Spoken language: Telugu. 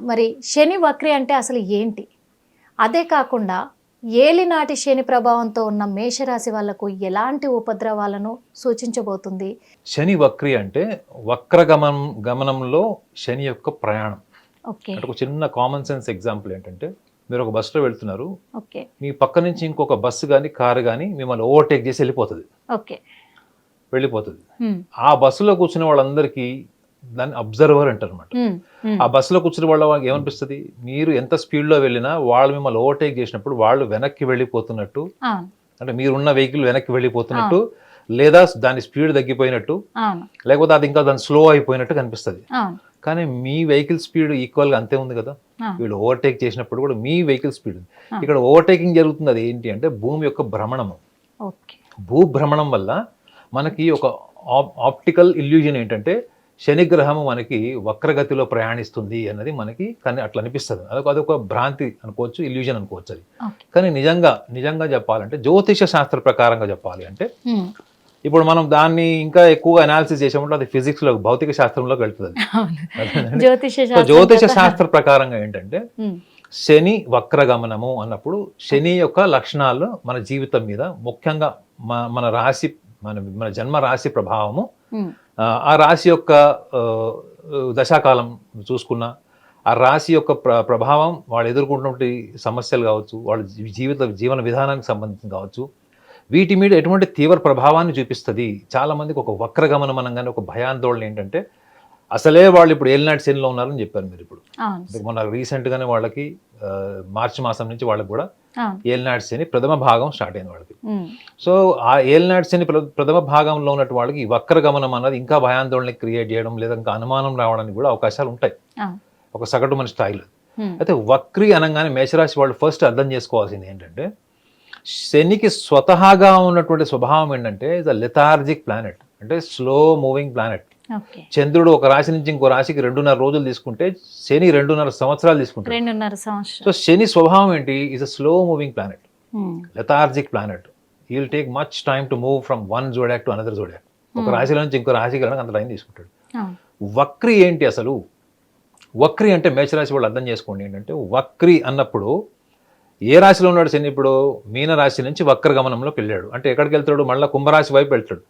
మరి శని వక్రి అంటే అసలు ఏంటి? అదే కాకుండా ఏలినాటి శని ప్రభావంతో ఉన్న మేషరాశి వాళ్ళకు ఎలాంటి ఉపద్రవాలను సూచించబోతుంది? శని వక్రి అంటే వక్ర గమనం గమనంలో శని యొక్క ప్రయాణం. ఓకే. అంటే ఒక చిన్న కామన్ సెన్స్ ఎగ్జాంపుల్ ఏంటంటే మీరు ఒక బస్సులో వెళ్తున్నారు. ఓకే. మీ పక్క నుంచి ఇంకొక బస్సు కానీ కారు కానీ మిమ్మల్ని ఓవర్టేక్ చేసి వెళ్ళిపోతుంది. ఓకే. వెళ్ళిపోతుంది. ఆ బస్సులో కూర్చునే వాళ్ళందరికీ దాన్ని అబ్జర్వర్ అంటారు అనమాట ఉమ్, ఉమ్, ఆ బస్సులో కూర్చునే వాళ్ళ వాళ్ళకి ఏమనిపిస్తుంది? మీరు ఎంత స్పీడ్లో వెళ్ళినా వాళ్ళు మిమ్మల్ని ఓవర్టేక్ చేసినప్పుడు వాళ్ళు వెనక్కి వెళ్ళిపోతున్నట్టు అంటే మీరున్న వెహికల్ వెనక్కి వెళ్ళిపోతున్నట్టు లేదా దాని స్పీడ్ తగ్గిపోయినట్టు లేకపోతే అది ఇంకా దాని స్లో అయిపోయినట్టు కనిపిస్తుంది. కానీ మీ వెహికల్ స్పీడ్ ఈక్వల్గా అంతే ఉంది కదా. వీళ్ళు ఓవర్టేక్ చేసినప్పుడు కూడా మీ వెహికల్ స్పీడ్. ఇక్కడ ఓవర్టేకింగ్ జరుగుతుంది అది ఏంటి అంటే భూమి యొక్క భ్రమణము. భూభ్రమణం వల్ల మనకి ఒక ఆప్టికల్ ఇల్యూజన్ ఏంటంటే శనిగ్రహము మనకి వక్రగతిలో ప్రయాణిస్తుంది అన్నది మనకి కానీ అట్లా అనిపిస్తుంది. అదొక అదొక భ్రాంతి అనుకోవచ్చు ఇల్యూజన్ అనుకోవచ్చు అది. కానీ నిజంగా నిజంగా చెప్పాలంటే జ్యోతిష శాస్త్ర ప్రకారంగా చెప్పాలి అంటే ఇప్పుడు మనం దాన్ని ఇంకా ఎక్కువగా అనాలిసిస్ చేసామంటే అది ఫిజిక్స్లో భౌతిక శాస్త్రంలోకి వెళ్తుంది. జ్యోతిష శాస్త్రం ప్రకారంగా ఏంటంటే శని వక్రగమనము అన్నప్పుడు శని యొక్క లక్షణాలు మన జీవితం మీద ముఖ్యంగా మన రాశి మన మన జన్మ రాశి ప్రభావము. ఆ, రాశి యొక్క దశాకాలం చూసుకున్నా ఆ రాశి యొక్క ప్ర ప్రభావం వాళ్ళు ఎదుర్కొంటున్నటువంటి సమస్యలు కావచ్చు వాళ్ళ జీవిత జీవన విధానానికి సంబంధించి కావచ్చు. వీటి మీద ఎటువంటి తీవ్ర ప్రభావాన్ని చూపిస్తుంది. చాలా మందికి ఒక వక్రగమనం అనగానే ఒక భయాందోళన ఏంటంటే అసలే వాళ్ళు ఇప్పుడు ఏలినాటి శనిలో ఉన్నారని చెప్పారు మీరు ఇప్పుడు. మొన్న రీసెంట్గానే వాళ్ళకి మార్చి మాసం నుంచి వాళ్ళకి కూడా ఏలినాటి శని ప్రథమ భాగం స్టార్ట్ అయింది వాళ్ళకి. సో ఆ ఏలినాటి శని ప్ర- ప్రథమ భాగంలో ఉన్నట్టు వాళ్ళకి ఈ వక్ర గమనం అన్నది ఇంకా భయాందోళన క్రియేట్ చేయడం లేదా ఇంకా అనుమానం రావడానికి కూడా అవకాశాలు ఉంటాయి. ఒక సగటు మన స్థాయిలో ఉమ్, అయితే వక్రి అనగానే మేషరాశి వాళ్ళు ఫస్ట్ అర్థం చేసుకోవాల్సింది ఏంటంటే శనికి స్వతహాగా ఉన్నటువంటి స్వభావం ఏంటంటే ఇస్ అ లెథార్జిక్ ప్లానెట్ అంటే స్లో మూవింగ్ ప్లానెట్ చంద్రుడు ఒక రాశి నుంచి ఇంకో రాశికి రెండున్నర రోజులు తీసుకుంటే శని రెండున్నర సంవత్సరాలు తీసుకుంటాడు. రెండున్నర సంవత్సరం సో శని స్వభావం ఏంటి? Is a slow moving planet lethargic planet he will take much time to move from one zodiac to another zodiac ఒక రాశిలో నుంచి ఇంకో రాశికి వెళ్ళడానికి అంత టైం తీసుకుంటాడు. వక్రి ఏంటి అసలు? వక్రి అంటే మేషరాశి వాళ్ళు అర్థం చేసుకోండి ఏంటంటే వక్రి అన్నప్పుడు ఏ రాశిలో ఉన్నాడు శని ఇప్పుడు? మీన రాశి నుంచి వక్ర గమనంలోకి వెళ్ళాడు. అంటే ఎక్కడికి వెళ్తాడు? మళ్ళీ కుంభరాశి వైపు వెళ్తాడు.